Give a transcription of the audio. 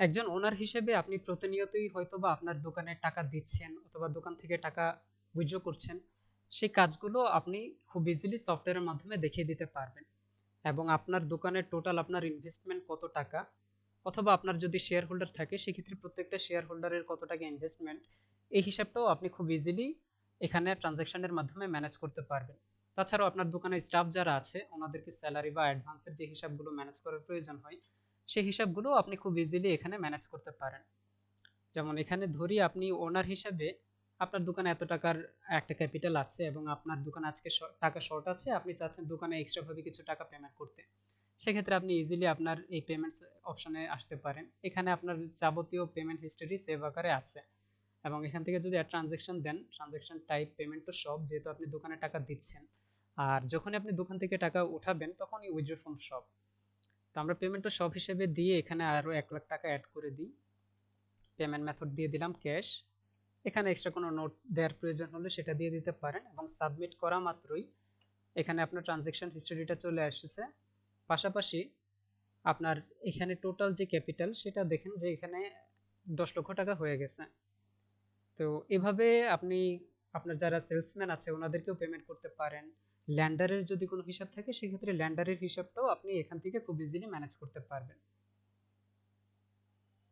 একজন ওনার হিসেবে আপনি প্রতিনিয়তই হয়তো বা আপনার দোকানে টাকা দিচ্ছেন অথবা দোকান থেকে টাকা উইথড্র করছেন, সেই কাজগুলো আপনি খুব ইজিলি সফটওয়্যারের মাধ্যমে দেখিয়ে দিতে পারবেন। এবং আপনার দোকানের টোটাল আপনার ইনভেস্টমেন্ট কত টাকা, অথবা আপনার যদি শেয়ার হোল্ডার থাকে, সেক্ষেত্রে প্রত্যেকটা শেয়ার হোল্ডারের কত টাকা ইনভেস্টমেন্ট এই হিসাবটাও আপনি খুব ইজিলি এখানে ট্রানজ্যাকশনের মাধ্যমে ম্যানেজ করতে পারবেন। তাছাড়াও আপনার দোকানে স্টাফ যারা আছে, ওনাদেরকে স্যালারি বা অ্যাডভান্সের যে হিসাবগুলো ম্যানেজ করার প্রয়োজন হয় সেই হিসাবগুলো আপনি খুব ইজিলি এখানে ম্যানেজ করতে পারেন। যেমন এখানে ধরি আপনি ওনার হিসাবে আপনার দোকানে এত টাকার একটা ক্যাপিটাল আছে এবং আপনার দোকানে আজকে টাকা শর্ট আছে, আপনি চাচ্ছেন দোকানে এক্সট্রাভাবে কিছু টাকা পেমেন্ট করতে। সেক্ষেত্রে আপনি ইজিলি আপনার এই পেমেন্টস অপশনে আসতে পারেন। এখানে আপনার যাবতীয় পেমেন্ট হিস্টোরি সেভ আকারে আছে এবং এখান থেকে যদি ট্রানজেকশন দেন ট্রানজেকশন টাইপ পেমেন্ট টু সব, যেহেতু আপনি দোকানে টাকা দিচ্ছেন। আর যখনই আপনি দোকান থেকে টাকা উঠাবেন, তখনই উইথড্র ফ্রম শপ তো আমরা পেমেন্টটা সব হিসেবে দিয়ে এখানে আরও এক লাখ টাকা অ্যাড করে দিই। পেমেন্ট মেথড দিয়ে দিলাম ক্যাশ এখানে এক্সট্রা কোনো নোট দেওয়ার প্রয়োজন হলে সেটা দিয়ে দিতে পারেন এবং সাবমিট করা মাত্রই এখানে আপনার ট্রানজেকশন হিস্টোরিটা চলে এসেছে পাশাপাশি আপনার এখানে টোটাল যে ক্যাপিটাল সেটা দেখেন যে এখানে দশ লক্ষ টাকা হয়ে গেছে। তো এভাবে আপনি আপনার যারা সেলসম্যান আছে, ওনাদেরকেও পেমেন্ট করতে পারেন। ল্যান্ডারের যদি কোনো হিসাব থাকে, সেক্ষেত্রে ল্যান্ডারের হিসাবটাও আপনি এখান থেকে খুব ইজিলি ম্যানেজ করতে পারবেন।